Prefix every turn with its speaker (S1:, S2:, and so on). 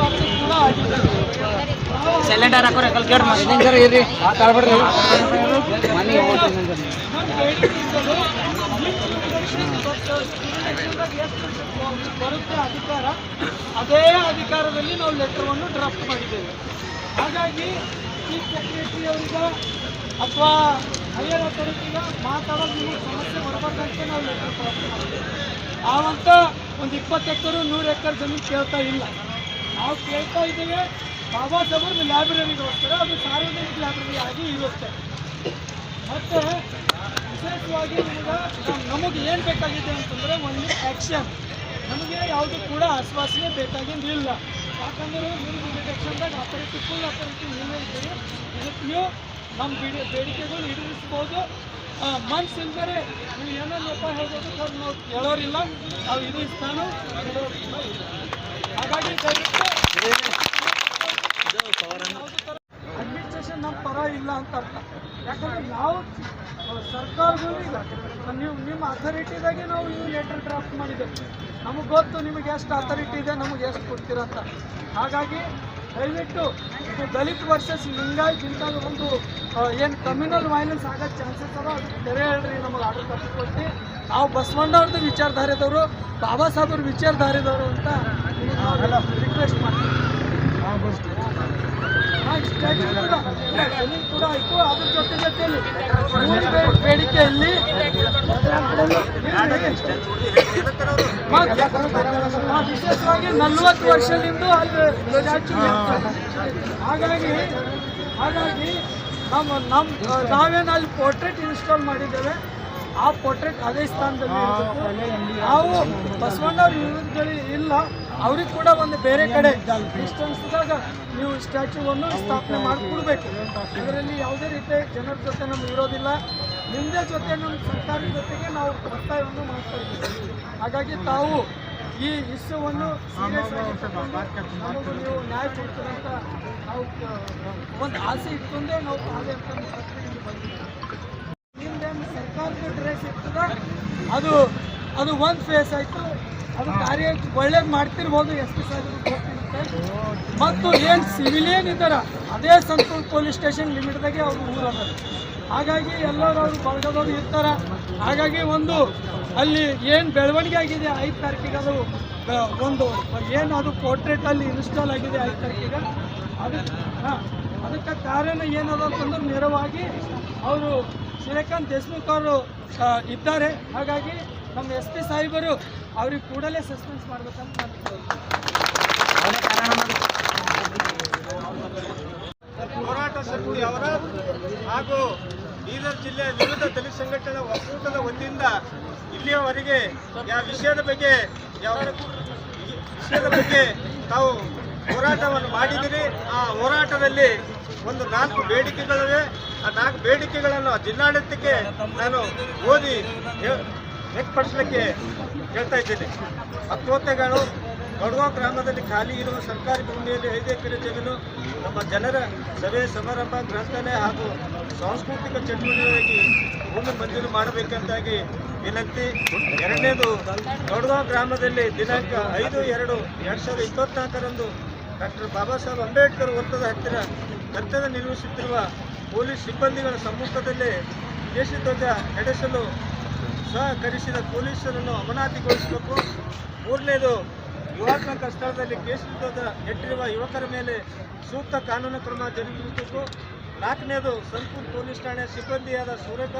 S1: ಖುಷಿ
S2: ಕೂಡ ಆಗಿದೆ
S1: ಸಿಲಿಂಡರ್ ಹಾಕೋರಿ ಕಲ್ ಕೇಳಿ
S2: ಸರ್ ಇರ್ರಿ. ಮಾತಾಡ್ಬೇಡ್ರಿ ಮನೆ ಬರುತ್ತೆ ಅಧಿಕಾರ ಅದೇ ಅಧಿಕಾರದಲ್ಲಿ ನಾವು ಲೆಟರ್ವನ್ನು ಡ್ರಾಫ್ಟ್ ಮಾಡಿದ್ದೇವೆ. ಹಾಗಾಗಿ ಚೀಫ್ ಸೆಕ್ರೆಟರಿ ಅವರಿಗ ಅಥವಾ ಹೈಯರ್ ಅಥಾರಿಟಿಗ ಮಾತಾಡೋದು ನಿಮಗೆ ಸಮಸ್ಯೆ ನಾವು ಒಂದು ಇಪ್ಪತ್ತು ಎಕರೆ, ನೂರು ಎಕರೆ ಜಮೀನು ಕೇಳ್ತಾ ಇಲ್ಲ. ನಾವು ಕೇಳ್ತಾ ಇದ್ದೇವೆ, ಬಾಬಾ ಸಾಹೇಬ್ರ ಲೈಬ್ರರಿಗೋಸ್ಕರ ಅದು ಸಾರ್ವಜನಿಕ ಲೈಬ್ರರಿ ಆಗಿ ಇರುತ್ತೆ. ಮತ್ತೆ ವಿಶೇಷವಾಗಿ ನಿಮಗೆ ನಮಗೆ ಏನು ಬೇಕಾಗಿದೆ ಅಂತಂದರೆ ಒಂದು ಆ್ಯಕ್ಷನ್ ನಮಗೆ ಯಾವುದು ಕೂಡ ಆಶ್ವಾಸನೆ ಬೇಕಾಗಿಲ್ಲ. ಯಾಕಂದರೆ ನೀವು ಡಿಟೆಕ್ಷನ್ದಾಗ ಅಥಾರಿಟಿ ಫುಲ್ ಅಥಾರಿಟಿ ನೀವೇ ಇದ್ದೀರಿ. ಇದಕ್ಕೆ ನೀವು ನಮ್ಮ ಬೇಡಿಕೆಗಳು ಬೇಡಿಕೆಗಳು ಈಡೇರಿಸ್ಬೋದು ಮನ್ಸು ನೀವು ಏನೋ ನೆಪ ಹೇಳ್ಬೋದು ಸರ್ ನಾವು ಕೇಳೋರಿಲ್ಲ ನಾವು ಇದು ಸ್ಥಾನ. ಹಾಗಾಗಿ ಅಡ್ಮಿನಿಸ್ಟ್ರೇಷನ್ ನಮ್ಮ ಪರ ಇಲ್ಲ ಅಂತ ಅರ್ಥ. ಯಾಕಂದ್ರೆ ನಾವು ಸರ್ಕಾರಗಳು ಇಲ್ಲ. ನೀವು ನಿಮ್ಮ ಅಥಾರಿಟಿದಾಗೆ ನಾವು ಈ ಲೆಟರ್ ಡ್ರಾಫ್ಟ್ ಮಾಡಿದ್ದೇವೆ. ನಮಗೆ ಗೊತ್ತು ನಿಮಗೆ ಎಷ್ಟು ಅಥಾರಿಟಿ ಇದೆ, ನಮಗೆ ಎಷ್ಟು ಕೊಡ್ತೀರಂತ ಹಾಗಾಗಿ ದಯವಿಟ್ಟು ದಲಿತ ವರ್ಸಸ್ ಲಿಂಗಾಯತ್ ಇಂಥದ್ದು ಒಂದು ಏನು ಕಮ್ಯುನಲ್ ವೈಲೆನ್ಸ್ ಆಗೋ ಚಾನ್ಸಸ್ ಅದ ತೆರೆ ಹೇಳ್ರಿ, ನಮಗೆ ಆರ್ಡರ್ ಕೊಟ್ಟು ನಾವು ಬಸವಣ್ಣವ್ರದ್ದು ವಿಚಾರಧಾರೆದವರು, ಬಾಬಾ ಸಾಹೇಬ್ರ ವಿಚಾರಧಾರೆದವರು ಅಂತ ರಿಕ್ವೆಸ್ಟ್ ಮಾಡ್ತೀವಿ. ಅದ್ರ ಜೊತೆ ಜೊತೆಯಲ್ಲಿ ಬೇಡಿಕೆಯಲ್ಲಿ ವಿಶೇಷವಾಗಿ ನಲ್ವತ್ತು ವರ್ಷದಿಂದ ಅಲ್ಲಿ. ಹಾಗಾಗಿ ಹಾಗಾಗಿ ನಮ್ಮ ನಮ್ಮ ನಾವೇನು ಅಲ್ಲಿ ಪೋರ್ಟ್ರೇಟ್ ಇನ್ಸ್ಟಾಲ್ ಮಾಡಿದ್ದೇವೆ, ಆ ಪೋರ್ಟ್ರೇಟ್ ಅದೇ ಸ್ಥಾನದಲ್ಲಿ. ನಾವು ಬಸವಣ್ಣವ್ರ ಇಲ್ಲ ಅವ್ರಿಗೆ ಕೂಡ ಒಂದು ಬೇರೆ ಕಡೆ ಡಿಸ್ಟೆನ್ಸ್ದಾಗ ನೀವು ಸ್ಟ್ಯಾಚ್ಯೂವನ್ನು ಸ್ಥಾಪನೆ ಮಾಡಿಕೊಡ್ಬೇಕು. ಇದರಲ್ಲಿ ಯಾವುದೇ ರೀತಿ ಜನರ ಜೊತೆ ನಮ್ಗೆ ಇರೋದಿಲ್ಲ. ನಿಮ್ಮದೇ ಜೊತೆ ನಮ್ಮ ಸರ್ಕಾರದ ಜೊತೆಗೆ ನಾವು ಒತ್ತಾಯವನ್ನು ಮಾಡ್ತಾ ಇದ್ದೀವಿ. ಹಾಗಾಗಿ ತಾವು ಈ ನಮಗೂ ನೀವು ನ್ಯಾಯ ಕೊಡ್ತೀರಂತ ನಾವು ಒಂದು ಆಸೆ ಇಟ್ಕೊಂಡೇ ನಾವು ಹಾಗೆ ಅಂತ ಸರ್ಕಾರದ ಡ್ರೆಸ್ ಇರ್ತದ? ಅದು ಅದು ಒಂದು ಫೇಸ್ ಆಯಿತು. ಅದು ಕಾರ್ಯ ಒಳ್ಳೇದು ಮಾಡ್ತಿರ್ಬೋದು, ಎಸ್ ಪಿ ಗೊತ್ತಿರುತ್ತೆ ಮತ್ತು ಏನು ಸಿವಿಲಿಯನ್ ಇದ್ದಾರ, ಅದೇ ಸಂತೂರ್ ಪೊಲೀಸ್ ಸ್ಟೇಷನ್ ಲಿಮಿಟ್ದಾಗೆ ಅವರು ಊರದ ಹಾಗಾಗಿ ಎಲ್ಲರೂ ಅವರು ಬಳಗದವರು ಇರ್ತಾರೆ. ಹಾಗಾಗಿ ಒಂದು ಅಲ್ಲಿ ಏನು ಬೆಳವಣಿಗೆ ಆಗಿದೆ ಐದು ತಾರೀಕಿಗೆ ಅದು ಒಂದು, ಏನು ಅದು ಪೋರ್ಟ್ರೇಟ್ ಅಲ್ಲಿ ಇನ್ಸ್ಟಾಲ್ ಆಗಿದೆ ಐದು ತಾರೀಕಿಗೆ, ಅದು, ಹಾಂ, ಅದಕ್ಕೆ ಕಾರಣ ಏನದ ಅಂತಂದ್ರೆ ನೇರವಾಗಿ ಅವರು ಶ್ರೀಕಾಂತ್ ದೇಶ್ಮುಖ್ ಅವರು ಇದ್ದಾರೆ. ಹಾಗಾಗಿ ನಮ್ಮ ಎಸ್ ಪಿ ಸಾಹೇಬರು ಅವ್ರಿಗೆ ಕೂಡಲೇ ಸಸ್ಪೆನ್ಸ್ ಮಾಡ್ಬೇಕಂತ.
S3: ಹೋರಾಟ ಹಾಗೂ ಬೀದರ್ ಜಿಲ್ಲೆ ವಿವಿಧ ದಲಿತ ಸಂಘಟನೆ ಒಕ್ಕೂಟದ ವತಿಯಿಂದ ಇಲ್ಲಿಯವರೆಗೆ ಯಾವ ವಿಷಯದ ಬಗ್ಗೆ ಯಾವ ವಿಷಯದ ಬಗ್ಗೆ ತಾವು ಹೋರಾಟವನ್ನು ಮಾಡಿದಿರಿ ಆ ಹೋರಾಟದಲ್ಲಿ ಒಂದು ನಾಲ್ಕು ಬೇಡಿಕೆಗಳಿವೆ. ಆ ನಾಲ್ಕು ಬೇಡಿಕೆಗಳನ್ನು ಜಿಲ್ಲಾಡಳಿತಕ್ಕೆ ನಾನು ಓದಿ ವ್ಯಕ್ತಪಡಿಸಲಿಕ್ಕೆ ಹೇಳ್ತಾ ಇದ್ದೇನೆ. ಹತ್ತೊತ್ತೆಗಳು ಬಡವ ಗ್ರಾಮದಲ್ಲಿ ಖಾಲಿ ಇರುವ ಸರ್ಕಾರಿ ಭೂಮಿಯಲ್ಲಿ ಐದು ಎಕರೆ ಜಮೀನು ನಮ್ಮ ಜನರ ಸಭೆ, ಸಮಾರಂಭ, ಗ್ರಂಥಾಲಯ ಹಾಗೂ ಸಾಂಸ್ಕೃತಿಕ ಚಟುವಟಿಕೆಗಾಗಿ ಭೂಮಿ ಮಂಜೂರು ಮಾಡಬೇಕಂತಾಗಿ ವಿನಂತಿ. ಎರಡನೇದು ಬಡವ ಗ್ರಾಮದಲ್ಲಿ ದಿನಾಂಕ ಐದು ಎರಡು ಎರಡು ಸಾವಿರದ ಇಪ್ಪತ್ನಾಲ್ಕರಂದು ಡಾಕ್ಟರ್ ಬಾಬಾ ಸಾಹೇಬ್ ಅಂಬೇಡ್ಕರ್ ವೃತ್ತದ ಹತ್ತಿರ ಕರ್ತವ್ಯ ನಿರ್ವಹಿಸುತ್ತಿರುವ ಪೊಲೀಸ್ ಸಿಬ್ಬಂದಿಗಳ ಸಮ್ಮುಖದಲ್ಲಿ ದೇಶ ಧ್ವಜ ನಡೆಸಲು ಸಹಕರಿಸಿದ ಪೊಲೀಸರನ್ನು ಅಮಾನತಿಗೊಳಿಸಬೇಕು. ಮೂರನೇದು ಯುವಾತ್ಮಕ ಸ್ಥಳದಲ್ಲಿ ಕೇಸರಿಧ್ವಜ ನೆಟ್ಟಿರುವ ಯುವಕರ ಮೇಲೆ ಸೂಕ್ತ ಕಾನೂನು ಕ್ರಮ ಜರುಗಿಸಬೇಕು. ನಾಲ್ಕನೇದು ಸಂಪೂರ್ಣ ಪೊಲೀಸ್ ಠಾಣೆ ಸಿಬ್ಬಂದಿಯಾದ ಸೂರ್ಯಕಾಂತ್